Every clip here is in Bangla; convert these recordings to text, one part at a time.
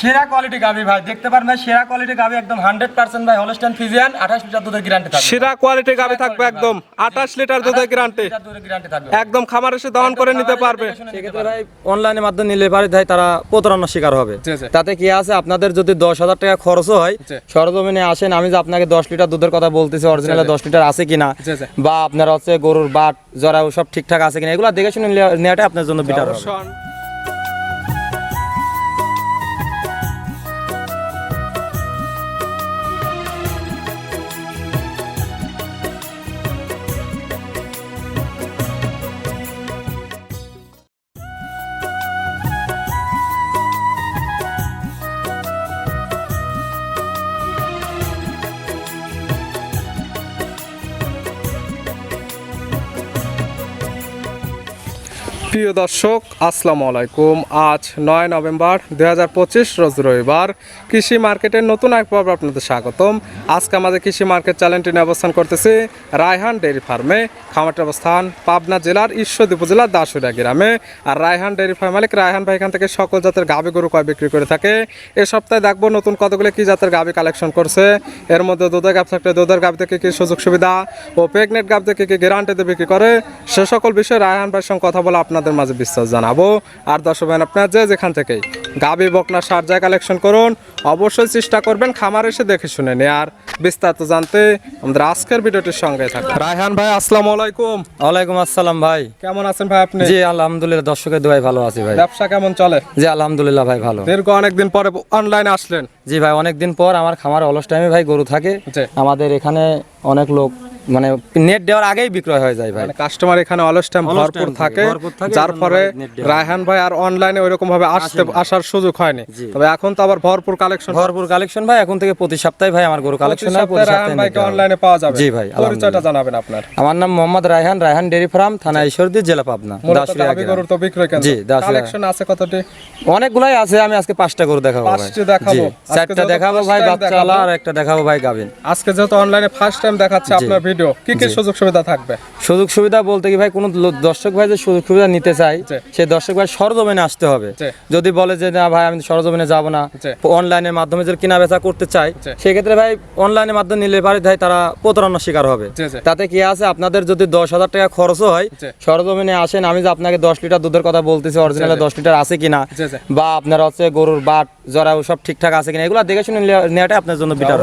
সেরা কোয়ালিটি গাবি ভাই দেখতে পারেন ভাই সেরা কোয়ালিটি গাবি একদম হান্ড্রেড পার্সেন্ট ভাই হলস্টাইন ফিজিয়ান আঠাশ লিটার দুধের গ্যারান্টি থাকবে। সেরা কোয়ালিটি গাবি থাকবে একদম আঠাশ লিটার দুধের গ্যারান্টি একদম খামার এসে দহন করে নিতে পারবে। সেক্ষেত্রে ভাই অনলাইনের মাধ্যমে নিলে পারে ভাই তারা প্রতারণার শিকার হবে। তাতে কি আছে? আপনাদের যদি দশ হাজার টাকা খরচও হয় সরজমিনে আসেন আমি যে আপনাকে দশ লিটার দুধের কথা বলতেছি অরিজিনাল দশ লিটার আছে কিনা। বা আপনার হচ্ছে গরুর বাট জরা সব ঠিকঠাক আছে কিনা এগুলো দেখে শুনে নেওয়া- নেওয়াটাই আপনার জন্য বেটার হবে। প্রিয় দর্শক, আসসালামু আলাইকুম। আজ নয় নভেম্বর পঁচিশ, রোজ রবিবার। কৃষি মার্কেটের নতুন এক পর্ব আপনাদের স্বাগতম। আজকে আমাদের কৃষি মার্কেট চ্যানেলটি নিয়ে অবস্থান করতেছি রায়হান ডেয়ারি ফার্মে। খামারটির অবস্থান পাবনা জেলার ঈশ্বরদী উপজেলার দাসুরিয়া গ্রামে। আর রায়হান ডেয়ারি ফার্ম মালিক রায়হান ভাই এখান থেকে সকল জাতের গাভী গরু কয় বিক্রি করে থাকে। এ সপ্তাহে দেখব নতুন কতগুলো কি জাতের গাভী কালেকশন করছে। এর মধ্যে দুধের গাভ থাকলে দুধের গাভ থেকে কি সুযোগ সুবিধা ও প্রেগনেন্ট গাভ থেকে কি গ্যারান্টিতে বিক্রি করে, সে সকল বিষয়ে রায়হান ভাইয়ের সঙ্গে কথা বলে আপনাদের মাঝে বিশ্বাস জানাব। আর দর্শক ভাই আপনার যে যেখান থেকেই গাভী বকনা সার যায় কালেকশন করুন অবশ্যই চেষ্টা করবেন খামার এসে দেখে শুনে নিয়ে আর বিস্তারিত জানতে আমাদের আজকের ভিডিওটির সঙ্গে থাকুন। রায়হান ভাই আসসালামু আলাইকুম। ওয়ালাইকুম আসসালাম ভাই। কেমন আছেন ভাই আপনি? জি আলহামদুলিল্লাহ দর্শকের দোয়াই ভালো আছি ভাই। ব্যবসা কেমন চলে? জি আলহামদুলিল্লাহ ভাই ভালো। দীর্ঘ অনেকদিন পরে অনলাইনে আসলেন। জি ভাই অনেকদিন পর আমার খামার অলস টাইমে ভাই গরু থাকে। আমাদের এখানে অনেক লোক মানে নেট দেওয়ার আগেই বিক্রয় হয়ে যায় ভাই। মানে কাস্টমার এখানে অলস টাইম ভরপুর থাকে যার ফলে। রায়হান ভাই আর অনলাইনে ওইরকম ভাবে আসতে আসার সুযোগ হয়নি। তবে এখন তো আবার ভরপুর কালেকশন ভরপুর কালেকশন ভাই এখন থেকে প্রতি সপ্তাহে ভাই আমার গরু কালেকশন হয় প্রতি সপ্তাহে ভাইকে অনলাইনে পাওয়া যাবে। জি ভাই, পরিচয়টা জানাবেন আপনার। আমার নাম মোহাম্মদ রায়হান রায়হান ডেরি ফার্ম থানা ঈশ্বরদী জেলা পাবনা দাবি গ্রাম। গরুর তো বিক্রয় কেন্দ্র। জি। কালেকশন আছে কতটি? অনেকগুলাই আছে আমি আজকে পাঁচটা গরু দেখাবো ভাই। পাঁচটি দেখাবো। চারটা দেখাবো ভাই বাচ্চা আর একটা দেখাবো ভাই গাবিন আজকে যেহেতু অনলাইনে ফার্স্ট টাইম দেখাচ্ছে আপনার ভিডিও কি কি সুযোগ সুবিধা থাকবে? সুযোগ সুবিধা বলতে কি ভাই কোনো দর্শক ভাই যে সুযোগ সুবিধা নিতে চাই। সেই দর্শক ভাই সরজমিনে আসতে হবে যদি বলে যে না ভাই আমি সরজমিনে যাব না অনলাইনের মাধ্যমে যদি কেনা বেচা করতে চাই। সেক্ষেত্রে ভাই অনলাইনের মাধ্যমে নিলে পারে ভাই তারা প্রতারণার শিকার হবে। তাতে কি আছে আপনাদের যদি দশ হাজার টাকা খরচও হয় সরজমিনে আসেন আমি যে আপনাকে দশ লিটার দুধের কথা বলতেছি অরিজিনাল দশ লিটার আছে কিনা। বা আপনার হচ্ছে গরুর বাট জরা সব ঠিকঠাক আছে কিনা এগুলো দেখে শুনে নেওয়া- নেওয়াটাই আপনার জন্য বেটার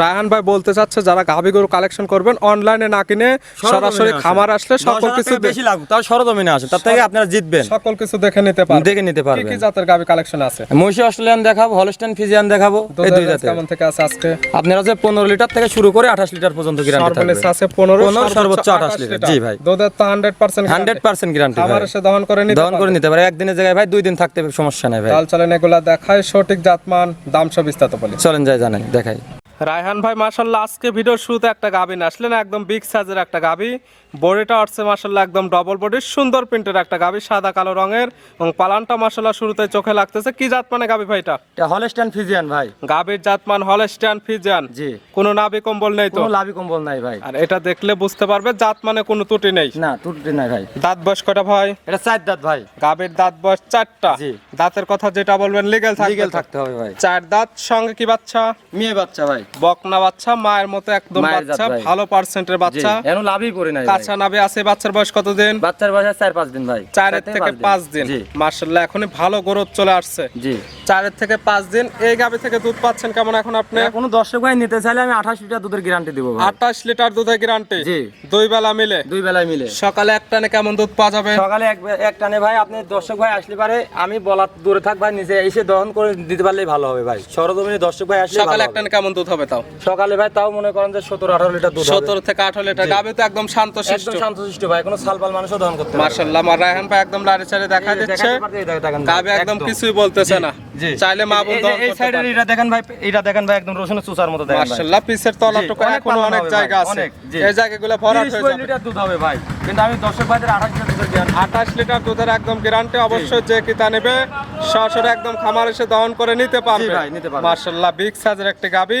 রায়হান ভাই বলতে চাচ্ছে যারা গাভী গরু কালেকশন করবেন অনলাইনে না কিনে সরাসরি আসেন। খামার আসলে সকল কিছু বেশি লাগুক তাও সরজমিনে আসেন তার থেকে আপনারা জিতবেন। সকল কিছু দেখে নিতে পারবেন। দেখে নিতে পারবেন কি জাতের কালেকশন আছে? মহিষী অস্ট্রেলিয়ান দেখাবো হলস্টেন ফিজিয়ান দেখাবো এই দুই জাতের। কেমন থেকে আছে আজকে? আপনার হচ্ছে পনেরো লিটার থেকে শুরু করে আঠাশ লিটার পর্যন্ত গ্যারান্টি সর্বনিম্ন থাকবে আছে পনেরো পনেরো, সর্বোচ্চ 28 লিটার। জি ভাই। দুধের তো hundred percent hundred percent guarantee খামার এসে দহন করে নিতে দহন করে নিতে পারে। একদিনের জায়গায় ভাই দুই দিন থাকতে সমস্যা নাই ভাই। চাল চালেন এগুলা দেখায় সঠিক জাতমান দাম সব বিস্তারিত বলি। চলেন যাই জানাই দেখাই। রায়হান ভাই মাশাল্লাহ আজকে ভিডিওর শুরুতে একটা গাবি নিয়ে আসলেন একদম বিগ সাইজের একটা গাবি। বডিটা আসছে মাশাল্লাহ একদম ডবল বডির সুন্দর প্রিন্টের একটা গাবি সাদা কালো রঙের এবং পালানটা মাশাল্লাহ শুরুতে চোখে লাগতেছে। কি জাত মানে গাবি ভাইটা এটা? হলস্টেন ফিজিয়ান ভাই। গাবির জাতমান হলস্টিয়ান ফিজান জি। কোনো নাবি কম্বল নেই তো? কোনো লাভি কম্বল নাই ভাই। আর এটা দেখলে বুঝতে পারবে জাত মানে কোনো ত্রুটি নেই। না ত্রুটি নাই ভাই। দাঁত বয়স কটা ভাই? এটা চার দাঁত ভাই। গাবির দাঁত বয়স চারটা। জি। দাঁতের কথা যেটা বলবেন লিগেল লিগেল থাকতে হবে ভাই। চার দাঁত সঙ্গে কি বাচ্চা? মেয়ে বাচ্চা ভাই। বকনা বাচ্চা মায়ের মতো একদম বাচ্চা ভালো পার্সেন্টের বাচ্চা। এখনও লাভই করে নাই কাঁচা নাবে আছে বাচ্চার বয়স কতদিন? বাচ্চার বয়স চার পাঁচ দিন ভাই। থেকে পাঁচ দিন। এখনই ভালো গ্রোথ চলে আসছে। জি। থেকে দিন। এই গাবি থেকে দুধ পাচ্ছেন কেমন এখন আপনি? কোনো দর্শক ভাই নিতে চাইলে আমি আঠাশ লিটার দুধের গ্যারান্টি দিব ভাই। আঠাশ লিটার দুধের গ্যারান্টি জি। দুই বেলা মিলে? দুই বেলায় মিলে। সকালে এক টানে কেমন দুধ পাওয়া যাবে? সকালে এক এক টানে ভাই আপনি দর্শক ভাই আসলে পারে আমি বলার দূরে থাক ভাই নিচে এসে দহন করে দিতে পারলেই ভালো হবে ভাই। সরজমিনে দর্শক ভাই আসলে সকালে এক টানে কেমন দুধ হবে তাও? সকালে ভাই তাও মনে করেন যে সতেরো আঠারো লিটার দুধ। সতেরো থেকে আঠারো লিটার। গাবে তো একদম শান্ত শিষ্ট শান্ত সৃষ্টি ভাই কোনো সালপাল মানুষও দহন করতে। মার্শাল্লাহ রায়হান ভাই একদম লাড়ে চাড়ে দেখা যাচ্ছে। গাবে দিচ্ছে গাবি একদম কিছুই বলতেছে না। চাইলে মা বোন এই সাইডের এটা দেখেন ভাই এটা দেখেন ভাই একদম রসুনের চুচার মতো দেখেন ভাই। মার্শাল্লাহ পিসের তলাটুকু অনেক এখনও অনেক জায়গা আছে। এই জায়গাগুলো ভরাট হয়ে যাবে। লিটার দুধ হবে ভাই। কিন্তু আমি দর্শক ভাইদের আঠাশ লিটার দুধের গ্যারান্টি আঠাশ লিটার দুধের একদম গ্যারান্টি অবশ্যই যে কিতা নেবে সরাসরি একদম খামার এসে দহন করে নিতে পারবে। ভাই, নিতে পারবে। মার্শাল্লাহ বিগ সাইজের একটি গাবি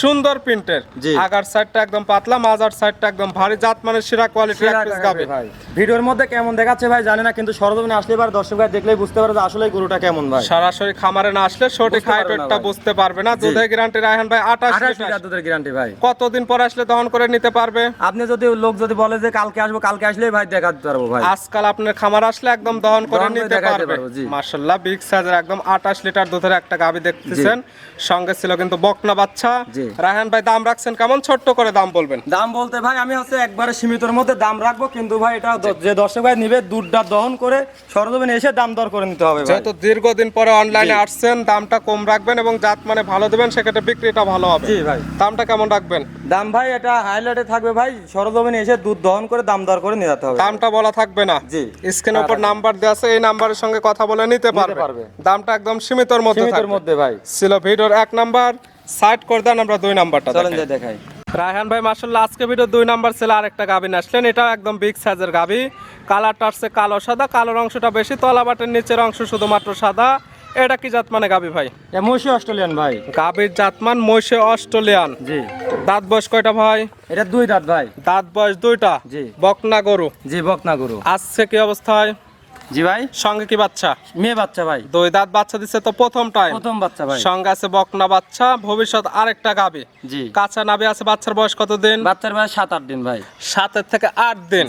সুন্দর প্রিন্টের। আগার সাইডটা একদম পাতলা মাজার সাইডটা একদম ভারী জাত মানে সিরা কোয়ালিটির এক পিস গাবি ভাই। ভিডিওর মধ্যে কেমন দেখাচ্ছে ভাই জানি না কিন্তু সরজমিনে আসলে এবার দর্শক ভাই দেখলেই বুঝতে পারে যে আসলে গরুটা কেমন ভাই। সরাসরি খামার না আসলে সঠিক হাইট ওয়েটটা বুঝতে পারবে না। দুধের গ্যারান্টি রায়হান ভাই আঠাশ আঠাশ লিটার। লিটার দুধের গ্যারান্টি ভাই। কতদিন পর আসলে দহন করে নিতে পারবে? আপনি যদি লোক যদি বলে যে কালকে আসব কালকে আসলেই ভাই দেখাতে পারব ভাই। আজকাল আপনার খামার আসলে একদম দহন করে নিতে পারবে। মার্শাল্লাহ বিগ সাইজের একদম আঠাশ লিটার দুধের একটা গাবি দেখতেছেন। সঙ্গে ছিল কিন্তু বকনা বাচ্চা। রায়হান ভাই দাম রাখছেন কেমন? ছোট্ট করে দাম বলবেন। দাম বলতে ভাই আমি হচ্ছে একবারে সীমিতর মধ্যে দাম রাখব কিন্তু ভাই এটা যে দর্শক ভাই নিবে দুধটা দহন করে সরজমিনে এসে দাম দর করে নিতে হবে ভাই। যেহেতু দীর্ঘদিন পরে অনলাইনে আসছেন দামটা কম রাখবেন এবং জাত মানে ভালো দেবেন সেক্ষেত্রে বিক্রিটা ভালো হবে। জি ভাই। দামটা কেমন রাখবেন? দাম ভাই এটা হাইলাইটে থাকবে ভাই সরজমিনে এসে দুধ দহন করে দাম দর করে নিয়ে যেতে হবে। দামটা বলা থাকবে না। জি। স্ক্রিনের উপর নাম্বার দেওয়া আছে এই নাম্বারের সঙ্গে কথা বলে নিতে পারবে। দামটা একদম সীমিতর মধ্যে সীমিতর মধ্যে ভাই। ছিল ভিডিওর এক নাম্বার সাইড করে দেন আমরা দুই নাম্বারটা চলেন দেখাই। যে দেখাই। রায়হান ভাই মাসাল্লাহ আজকে ভিডিও দুই নাম্বার ছিল আরেকটা গাবিন আসলেন। এটাও একদম বিগ সাইজের গাবি। কালারটা আসছে কালো সাদা কালোর অংশটা বেশি তলা বাটের নিচের অংশ শুধুমাত্র সাদা। এটা কি জাত মানে গাবি ভাই? মহিষে অস্ট্রেলিয়ান ভাই। গাবির জাতমান মহিষে অস্ট্রেলিয়ান জি। দাঁত বয়স কয়টা ভাই? এটা দুই দাঁত ভাই। দাঁত বয়স দুইটা? জি। বকনা গরু। জি বকনা গরু। আসছে কি অবস্থায়? জি ভাই? সঙ্গে কি বাচ্চা? মেয়ে বাচ্চা ভাই। দুই দাঁত বাচ্চা দিচ্ছে তো প্রথম টাইম প্রথম বাচ্চা ভাই। সঙ্গে আছে বকনা বাচ্চা ভবিষ্যৎ আরেকটা গাবি। জি। কাঁচা নাবি আছে বাচ্চার বয়স কতদিন বাচ্চার বয়স সাত আট দিন ভাই। সাতের থেকে আট দিন।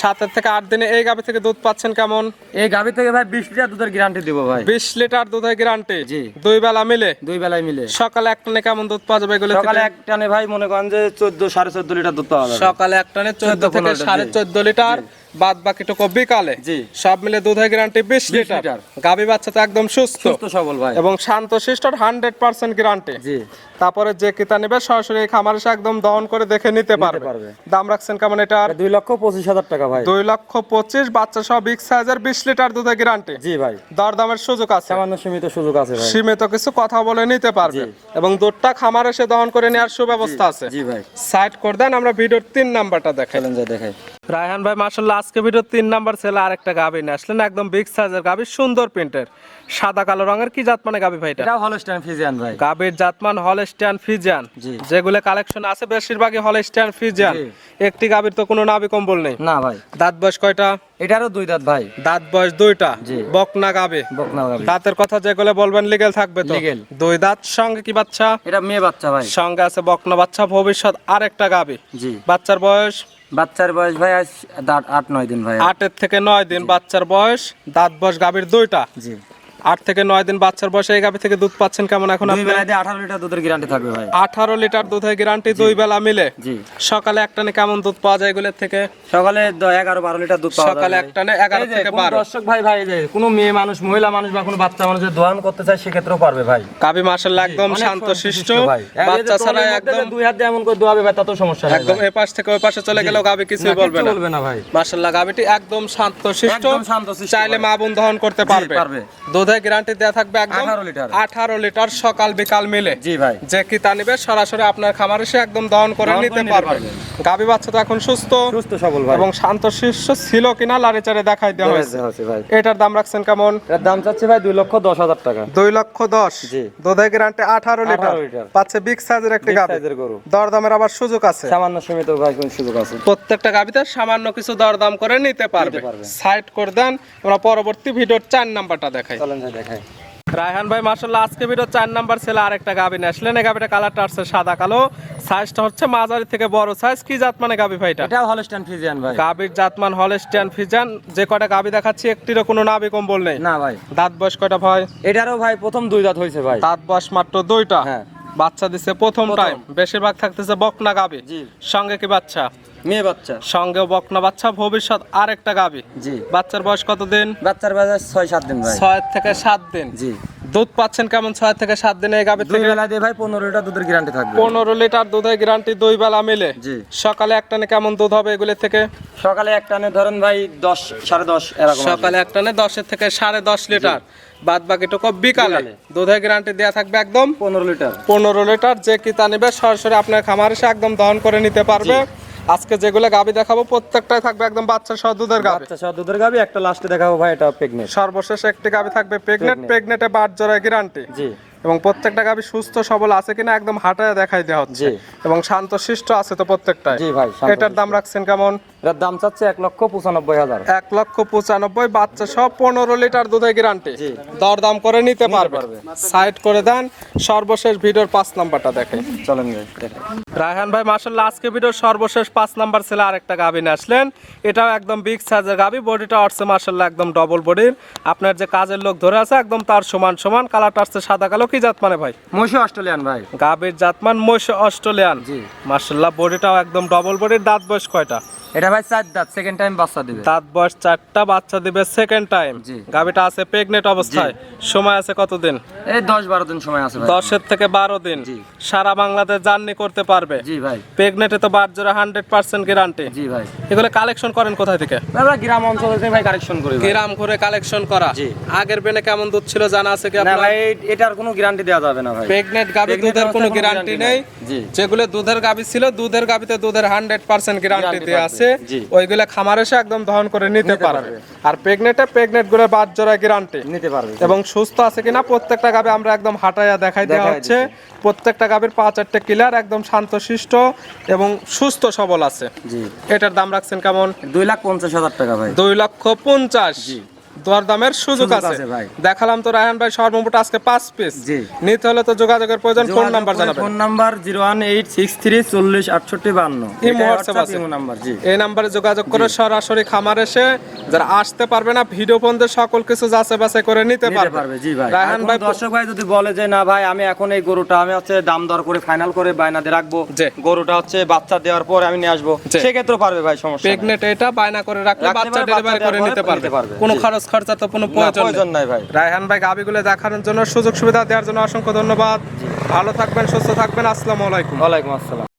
সাতের থেকে আট দিনে এই গাভি থেকে দুধ পাচ্ছেন কেমন? এই গাভি থেকে ভাই বিশ লিটার দুধের গ্যারান্টি দিব ভাই। বিশ লিটার দুধের গ্যারান্টি জি। দুই বেলা মিলে? দুই বেলায় মিলে। সকালে এক টানে কেমন দুধ পাওয়া যাবে এগুলো সকালে এক টানে ভাই মনে করেন যে চোদ্দ সাড়ে চোদ্দ লিটার দুধ পাওয়া যাবে। সকালে এক টানে চোদ্দ থেকে সাড়ে চোদ্দ লিটার। বাদ বাকিটুকু বিকালে। সব মিলে দুধের গ্যারান্টি বিশ লিটার। গাভি বাচ্চা তো একদম সুস্থ। সবল ভাই। এবং শান্ত শিষ্ট হান্ড্রেড পার্সেন্ট গ্যারান্টি তারপরে যে কিতা নেবে সরাসরি খামার এসে একদম দহন করে দেখে নিতে পারবে। দাম রাখছেন কেমন এটার দুই লক্ষ পঁচিশ হাজার টাকা ভাই। দুই লক্ষ পঁচিশ বাচ্চা সহ বিগ সাইজের বিশ লিটার দুধের গ্যারান্টি জি ভাই। দরদামের সুযোগ আছে। সামান্য সীমিত সুযোগ আছে ভাই। সীমিত কিছু কথা বলে নিতে পারবে। এবং দুধটা খামার এসে দহন করে নেওয়ার সুব্যবস্থা আছে। জি ভাই। সাইড করে দেন আমরা ভিডিওর তিন নাম্বারটা দেখাই। দেখাই। রায়হান ভাই মাসাল্লাহ আজকে ভিডিওর তিন নাম্বার ছেলে আরেকটা গাবি নিয়ে আসলেন একদম বিগ সাইজের গাবি সুন্দর প্রিন্টের সাদা কালো রঙের কি জাত মানে গাবি ভাইটা এটা? হলস্টাইন ফিজিয়ান ভাই। গাবির জাতমান হলস্টিয়ান ফিজিয়ান জি। যেগুলো কালেকশন আছে বেশিরভাগই হলস্টিয়ান ফিজিয়ান একটি গাবির তো কোনো নাবি কম্বল নেই। না ভাই। দাঁত বয়স কয়টা? এটারও দুই দাঁত ভাই। দাঁত বয়স দুইটা। বকনা গাবে। বকনা গাভি দাঁতের কথা যেগুলো বলবেন লিগেল থাকবে তো। দুই দাঁত সঙ্গে কি বাচ্চা? এটা মেয়ে বাচ্চা ভাই। সঙ্গে আছে বকনা বাচ্চা ভবিষ্যৎ আরেকটা গাবি। জি। বাচ্চার বয়স বাচ্চার বয়স ভাই আট নয় দিন ভাই। আটের থেকে নয় দিন বাচ্চার বয়স দাঁত বয়স গাভীর দুইটা। জি। আট থেকে নয় দিন বাচ্চার বয়সে এই গাবি থেকে দুধ পাচ্ছেন কেমন এখন দুই আপনি? বেলায় আঠারো লিটার দুধের গ্যারান্টি থাকবে ভাই। আঠারো লিটার দুধের গ্যারান্টি দুই বেলা মিলে? সকালে একটানে কেমন দুধ পাওয়া যায় এগুলোর থেকে? সকালে এগারো বারো লিটার দুধ সকালে। একটানে এগারো থেকে বারো। দর্শক ভাই ভাই কোনো মেয়ে মানুষ মহিলা মানুষ বা কোনো বাচ্চা মানুষ দোয়ান করতে চায় সেক্ষেত্রেও পারবে ভাই। গাবি মাসাল্লাহ একদম শান্ত শিষ্ট। বাচ্চা ছাড়া একদম দুই হাত দিয়ে এমন করে দোয়াবে ভাই তাতেও সমস্যা একদম এ পাশ থেকে ওই পাশে চলে গেলেও গাবি কিছুই বলবে না। বলবে না ভাই। গাবিটি একদম শান্ত শিষ্ট। চাইলে মা বোন দহন করতে পারবে। পারবে। দুধের গ্যারান্টি দেওয়া থাকবে একদম। 18 লিটার। আঠারো লিটার সকাল বিকাল মিলে। জি ভাই। যে কি তা নিবে সরাসরি আপনার খামার এসে একদম দহন করে নিতে। গাবি বাচ্চা তো এখন সুস্থ। সুস্থ সবল ভাই। এবং শান্ত শীর্ষ ছিল কিনা লারে চারে দেখাই দেওয়া হয়েছে ভাই। এটার দাম রাখছেন কেমন? দাম চাচ্ছে ভাই দুই লক্ষ দশ হাজার টাকা। লক্ষ দশ। জি। দুধের গ্যারান্টি আঠারো লিটার। লিটার। পাচ্ছে বিগ সাইজের একটি গাবি। গরু। দরদামের আবার সুযোগ আছে। সামান্য সীমিত ভাই কোন সুযোগ আছে। প্রত্যেকটা গাবিতে সামান্য কিছু দরদাম করে নিতে পারবে। পারবে। সাইড করে দেন। আমরা পরবর্তী ভিডিওর চার নাম্বারটা দেখাই। রায়হান ভাই মার্শাল্লাহ আজকে ভিডিও চার নাম্বার ছেলে আরেকটা গাবি নিয়ে আসলেন। এই গাবিটা কালারটা আসছে সাদা কালো। সাইজটা হচ্ছে মাঝারি থেকে বড় সাইজ কি জাত মানে গাবি ভাইটা এটা? হলস্টাইন ফিজিয়ান ভাই। গাবির জাতমান হলস্টিয়ান ফিজান যে কয়টা গাবি দেখাচ্ছি একটিরও কোনো নাবি কম্বল নেই। না ভাই। দাঁত বয়স কয়টা ভাই? এটারও ভাই প্রথম দুই দাঁত হয়েছে ভাই। দাঁত বয়স মাত্র দুইটা। হ্যাঁ। বাচ্চা দিছে প্রথম টাইম বেশিরভাগ থাকতেছে বকনা গাবি। সঙ্গে কি বাচ্চা? মেয়ে বাচ্চা। সঙ্গে বকনা বাচ্চা ভবিষ্যৎ আরেকটা গাবি। জি। বাচ্চার বয়স কতদিন? বাচ্চার বাজার ছয় সাত দিন ভাই। ছয় থেকে সাত দিন। জি। দুধ পাচ্ছেন কেমন ছয় থেকে সাত দিনে এই গাবি দুই বেলা দিয়ে ভাই পনেরো লিটার দুধের গ্যারান্টি থাকবে। পনেরো লিটার দুধের গ্যারান্টি দুই বেলা মিলে। জি। সকালে একটানে কেমন দুধ হবে এগুলি থেকে? সকালে এক টানে ধরেন ভাই দশ সাড়ে দশ এরকম আসবে। সকালে একটানে দশের থেকে সাড়ে দশ লিটার। বাদ বাকিটুকু বিকালে। বিকালে। দুধের গ্যারান্টি দেওয়া থাকবে একদম পনেরো লিটার। পনেরো লিটার যে কি তা নিবে সরাসরি আপনার খামার এসে একদম দহন করে নিতে পারবে। আজকে যেগুলো গাবি দেখাবো প্রত্যেকটাই থাকবে একদম বাচ্চা সহ দুধের গাবি। বাচ্চা সহ দুধের গাবি একটা লাস্টে দেখাবো ভাই এটা প্রেগনেন্ট সর্বশেষ একটি গাবি থাকবে প্রেগনেন্ট। প্রেগনেটে বাট জোড়া গ্যারান্টি জি। এবং প্রত্যেকটা গাবি সুস্থ সবল আছে কিনা একদম হাঁটায় দেখাই দেওয়া হচ্ছে। এবং শান্ত শিষ্ট আছে তো প্রত্যেকটাই। জি ভাই, এটার দাম রাখছেন কেমন? এটার দাম চাচ্ছে এক লক্ষ পঁচানব্বই হাজার। এক লক্ষ পঁচানব্বই বাচ্চা সব পনেরো লিটার দুধে গ্যারান্টি দর দাম করে নিতে পারবে। সাইড করে দেন সর্বশেষ ভিডিওর পাঁচ নাম্বারটা দেখে চলেন রায়হান ভাই মার্শাল্লাহ আজকে ভিডিওর সর্বশেষ পাঁচ নাম্বার ছেলে আরেকটা গাভি নিয়ে আসলেন। এটাও একদম বিগ সাইজের গাভি বডিটা আসছে মার্শাল্লাহ একদম ডবল বডির আপনার যে কাজের লোক ধরে আছে একদম তার সমান সমান কালারটা আসছে সাদা কালো কি জাত মানে ভাই? মহিষী অস্ট্রেলিয়ান ভাই। গাভীর জাতমান মহিষ অস্ট্রেলিয়ান। জি। মার্শাল্লাহ বডিটাও একদম ডবল বডির দাঁত বয়স কয়টা? এটা ভাই চার দাঁত সেকেন্ড টাইম বাচ্চা দিবে। দাঁত বয়স চারটা বাচ্চা দিবে সেকেন্ড টাইম জি। আছে প্রেগনেন্ট অবস্থায়। সময় আছে কতদিন? এই দশ বারো দিন সময় আছে দশের থেকে বারো দিন। সারা বাংলাদেশ জার্নি করতে পারবে। জি ভাই। প্রেগনেন্টে তো বার জোড়া হান্ড্রেড পার্সেন্ট গ্যারান্টি জি ভাই। এগুলো কালেকশন করেন কোথায় থেকে? আমরা গ্রাম অঞ্চল থেকে ভাই কারেকশন করি গ্রাম ঘুরে কালেকশন করা। আগের বেনে কেমন দুধ ছিল জানা আছে কি আপনার? ভাই এটার কোনো গ্যারান্টি দেওয়া যাবে না ভাই। প্রেগনেন্ট গাভি দুধের কোনো গ্যারান্টি নেই। যেগুলো দুধের গাভি ছিল দুধের গাভিতে দুধের হান্ড্রেড পার্সেন্ট গ্যারান্টি দেওয়া থাকবে। আছে ওইগুলা খামার এসে একদম দহন করে নিতে পারবে। আর প্রেগনেটে প্রেগনেন্টগুলো বাদ জোড়া গ্যারান্টি নিতে পারবে এবং সুস্থ আছে কিনা প্রত্যেকটা গাবে আমরা একদম হাঁটাইয়া দেখাই দেওয়া হচ্ছে। প্রত্যেকটা গাবের পাঁচ চারটে কিলার একদম শান্ত শিষ্ট এবং সুস্থ সবল আছে। জি। এটার দাম রাখছেন কেমন? দুই লাখ পঞ্চাশ হাজার টাকা ভাই। দুই লক্ষ পঞ্চাশ। দর দামের সুযোগ আছে। দেখালাম তো রায়হান ভাই সর্বমোট আজকে পাঁচ পিস নিতে হলে তো যোগাযোগের প্রয়োজন ফোন নাম্বার জানাবেন। Phone number zero one eight six three চল্লিশ আটষট্টি বান্ন। নাম্বার এই নাম্বারে যোগাযোগ করে সরাসরি খামার এসে যারা আসতে পারবে না ভিডিও পর্যন্ত সকল কিছু যাচাই বাছাই করে নিতে পারবে। জি ভাই। রায়হান ভাই দর্শক ভাই যদি বলে যে না ভাই আমি এখন এই গরুটা আমি হচ্ছে দাম দর করে ফাইনাল করে বায়নাতে রাখব। জি। গরুটা হচ্ছে বাচ্চা দেওয়ার পরে আমি নিয়ে আসব। সেক্ষেত্রে পারবে ভাই সমস্যা নাই। প্রেগনেন্ট এটা বায়না করে রাখলে বাচ্চা ডেলিভারি করে নিতে পারবে। কোনো খরচ খরচা তো কোনো প্রয়োজন নাই ভাই। রায়হান ভাই গাবিগুলো দেখানোর জন্য সুযোগ সুবিধা দেওয়ার জন্য অসংখ্য ধন্যবাদ। ভালো থাকবেন সুস্থ থাকবেন। আসসালামু আলাইকুম। ওয়ালাইকুম আসসালাম।